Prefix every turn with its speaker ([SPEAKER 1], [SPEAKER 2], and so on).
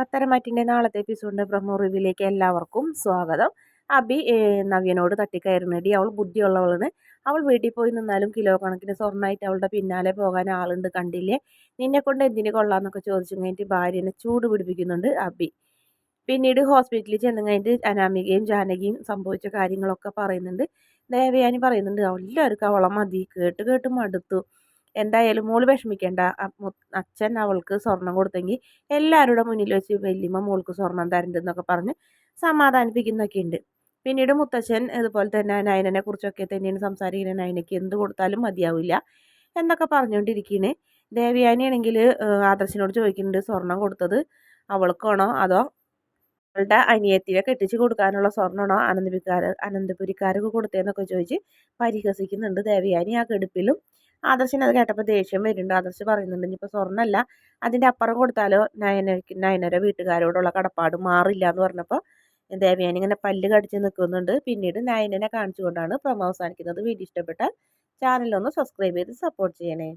[SPEAKER 1] പത്തരമാറ്റിന്റെ നാളത്തെ എപ്പിസോഡിന്റെ പ്രമോ റിവ്യൂലേക്ക് എല്ലാവർക്കും സ്വാഗതം. അബി നവ്യനോട് തട്ടിക്കയറുന്നടി അവൾ ബുദ്ധിയുള്ളവളാണ്. അവൾ വീട്ടിൽ പോയി നിന്നാലും കിലോ കണക്കിന് സ്വർണമായിട്ട് അവളുടെ പിന്നാലെ പോകാൻ ആളുണ്ട് കണ്ടില്ലേ? നിന്നെ കൊണ്ട് എന്തിന് കൊള്ളാന്നൊക്കെ ചോദിച്ചു കഴിഞ്ഞിട്ട് ഭാര്യനെ ചൂട് പിടിപ്പിക്കുന്നുണ്ട് അബി. പിന്നീട് ഹോസ്പിറ്റലിൽ ചെന്ന് കഴിഞ്ഞിട്ട് അനാമികയും ജാനകിയും സംഭവിച്ച കാര്യങ്ങളൊക്കെ പറയുന്നുണ്ട്. ദേവയാനി പറയുന്നുണ്ട് എല്ലാവർക്കും അവളെ മതി. കേട്ട് കേട്ട് മടുത്തു. എന്തായാലും മോൾ വിഷമിക്കേണ്ട. അച്ഛൻ അവൾക്ക് സ്വർണം കൊടുത്തെങ്കിൽ എല്ലാവരുടെ മുന്നിൽ വെച്ച് വല്യമ്മ മോൾക്ക് സ്വർണം തരണ്ടെന്നൊക്കെ പറഞ്ഞ് സമാധാനിപ്പിക്കുന്നൊക്കെ ഉണ്ട് പിന്നീട് മുത്തച്ഛൻ ഇതുപോലെ തന്നെ നയനനെ കുറിച്ചൊക്കെ തന്നെയാണ് സംസാരിക്കുന്നത്. നയനയ്ക്ക് എന്ത് കൊടുത്താലും മതിയാവില്ല എന്നൊക്കെ പറഞ്ഞുകൊണ്ടിരിക്കുന്നത് ദേവയാനിയാണെങ്കിൽ ആദർശിനോട് ചോദിക്കുന്നുണ്ട് സ്വർണം കൊടുത്തത് അവൾക്കാണോ അതോ അവളുടെ അനിയത്തിയെ കെട്ടിച്ച് കൊടുക്കാനുള്ള സ്വർണമാണോ അനന്തപുരിക്കാർ അനന്തപുരിക്കാർക്ക് കൊടുത്തതെന്നൊക്കെ ചോദിച്ച് പരിഹസിക്കുന്നുണ്ട് ദേവയാനി ആ കെടുപ്പിലും. ആദർശിന് അത് കേട്ടപ്പോൾ ദേഷ്യം വരുന്നുണ്ട്. ആദർശ് പറയുന്നുണ്ട് ഇനിയിപ്പോൾ സ്വർണമല്ല അതിന്റെ അപ്പുറം കൊടുത്താലോ നയനയ്ക്ക് നയനര വീട്ടുകാരോടുള്ള കടപ്പാട് മാറില്ല എന്ന് പറഞ്ഞപ്പോൾ ദേവയാനി ഇങ്ങനെ പല്ല് കടിച്ച് നിൽക്കുന്നുണ്ട് പിന്നീട് നയനനെ കാണിച്ചുകൊണ്ടാണ് പ്രമോ അവസാനിക്കുന്നത്. വീഡിയോ ഇഷ്ടപ്പെട്ടാൽ ചാനലൊന്ന് സബ്സ്ക്രൈബ് ചെയ്ത് സപ്പോർട്ട് ചെയ്യണേ.